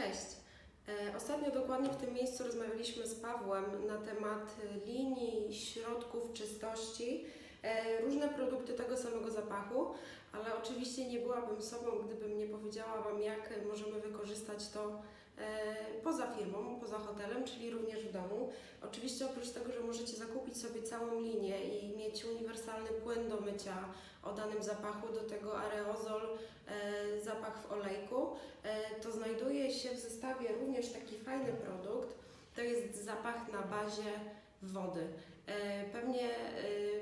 Cześć. E, Ostatnio dokładnie w tym miejscu rozmawialiśmy z Pawłem na temat e, linii, środków czystości, e, różne produkty tego samego zapachu, ale oczywiście nie byłabym sobą, gdybym nie powiedziała Wam, jak możemy wykorzystać to poza firmą, poza hotelem, czyli również w domu. Oczywiście oprócz tego, że możecie zakupić sobie całą linię uniwersalny płyn do mycia o danym zapachu, do tego aerozol, e, zapach w olejku, e, to znajduje się w zestawie również taki fajny produkt. To jest zapach na bazie wody. E, Pewnie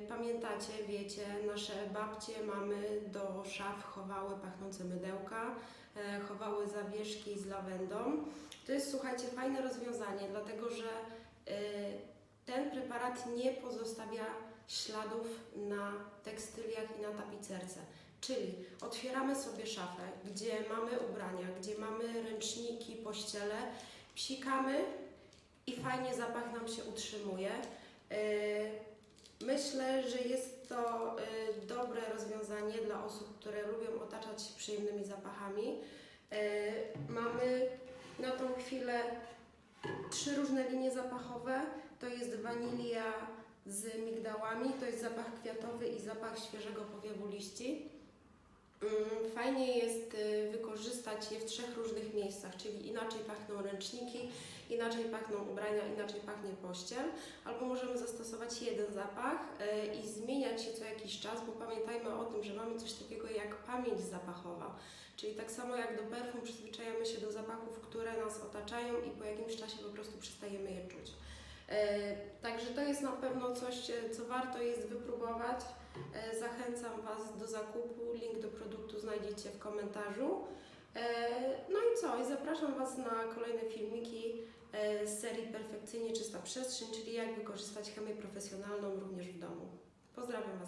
pamiętacie, wiecie, nasze babcie, mamy do szaf chowały pachnące mydełka, chowały zawieszki z lawendą. To jest, słuchajcie, fajne rozwiązanie, dlatego że ten preparat nie pozostawia śladów na tekstyliach i na tapicerce. Czyli otwieramy sobie szafę, gdzie mamy ubrania, gdzie mamy ręczniki, pościele, psikamy i fajnie zapach nam się utrzymuje. Yy, Myślę, że jest to yy, dobre rozwiązanie dla osób, które lubią otaczać się przyjemnymi zapachami. Yy, Mamy na tą chwilę trzy różne linie zapachowe. To jest wanilia z migdałami, to jest zapach kwiatowy i zapach świeżego powiewu liści. Mm, Fajnie jest y, wykorzystać je w trzech różnych miejscach, czyli inaczej pachną ręczniki, inaczej pachną ubrania, inaczej pachnie pościel, albo możemy zastosować jeden zapach y, i zmieniać się co jakiś czas, bo pamiętajmy o tym, że mamy coś takiego jak pamięć zapachowa, czyli tak samo jak do perfum przyzwyczajamy się do zapachów, które nas otaczają i po jakimś czasie po prostu przestajemy je czuć. Także to jest na pewno coś, e, co warto jest wypróbować. E, Zachęcam Was do zakupu. Link do produktu znajdziecie w komentarzu. E, No i co? I zapraszam Was na kolejne filmiki z serii Perfekcyjnie Czysta Przestrzeń, czyli jak wykorzystać chemię profesjonalną również w domu. Pozdrawiam Was.